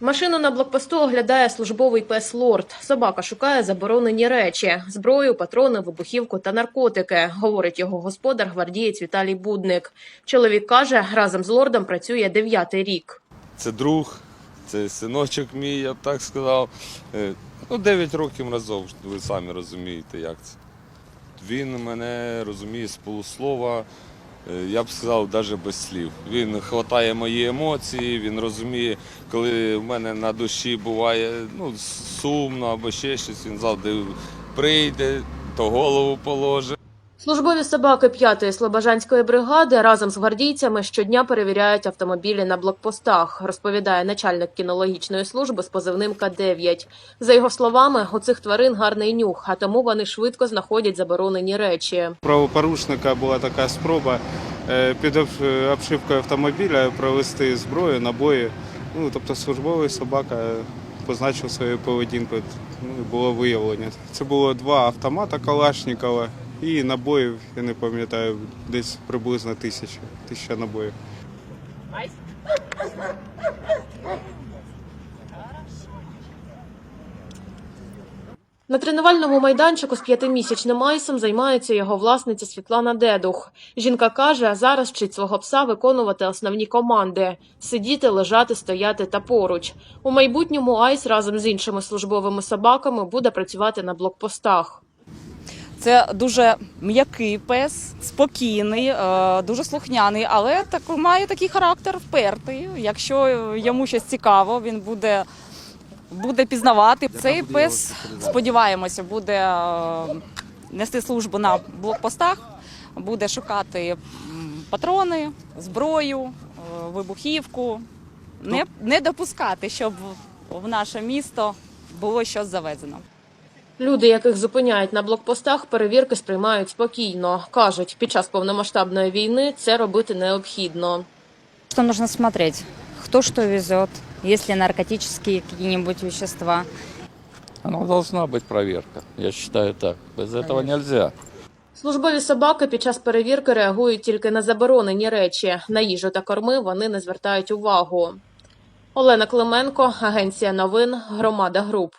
Машину на блокпосту оглядає службовий пес Лорд. Собака шукає заборонені речі: зброю, патрони, вибухівку та наркотики, говорить його господар гвардієць Віталій Будник. Чоловік каже, разом з лордом працює дев'ятий рік. Це друг, це синочок мій, я б так сказав. Е, Ну, 9 років разом, ви самі розумієте, як це. Він мене розуміє з полуслова, я б сказав, навіть без слів. Він хватає мої емоції, він розуміє, коли в мене на душі буває ну, сумно або ще щось, він завжди прийде, то голову положить. Службові собаки 5-ї Слобожанської бригади разом з гвардійцями щодня перевіряють автомобілі на блокпостах, розповідає начальник кінологічної служби з позивним К-9. За його словами, у цих тварин гарний нюх, а тому вони швидко знаходять заборонені речі. правопорушника була така спроба е, під обшивкою автомобіля провести зброю, набої. Ну, тобто службовий собака позначив свою поведінку. Ну, було виявлення. Це було два автомата Калашникова і набоїв, я не пам'ятаю, десь приблизно тисяча, тисяча набоїв. На тренувальному майданчику з п'ятимісячним айсом займається його власниця Світлана Дедух. Жінка каже, зараз вчить свого пса виконувати основні команди: сидіти, лежати, стояти та поруч. У майбутньому айс разом з іншими службовими собаками буде працювати на блокпостах. Це дуже м'який пес, спокійний, е, дуже слухняний, але так має такий характер впертий. Якщо йому щось цікаво, він буде, буде пізнавати. Цей пес, сподіваємося, буде е, нести службу на блокпостах, буде шукати патрони, зброю, е, вибухівку, не, не допускати, щоб в наше місто було щось завезено. Люди, яких зупиняють на блокпостах, перевірки сприймають спокійно. кажуть, під час повномасштабної війни це робити необхідно. Что нужно смотреть? Кто что везет? Есть ли наркотические какие-нибудь вещества? Она должна быть проверка. Я считаю так. Без этого нельзя. Службові собаки під час перевірки реагують тільки на заборонені речі. На їжу та корми вони не звертають увагу. Олена Клименко, агенція новин, Громада Груп.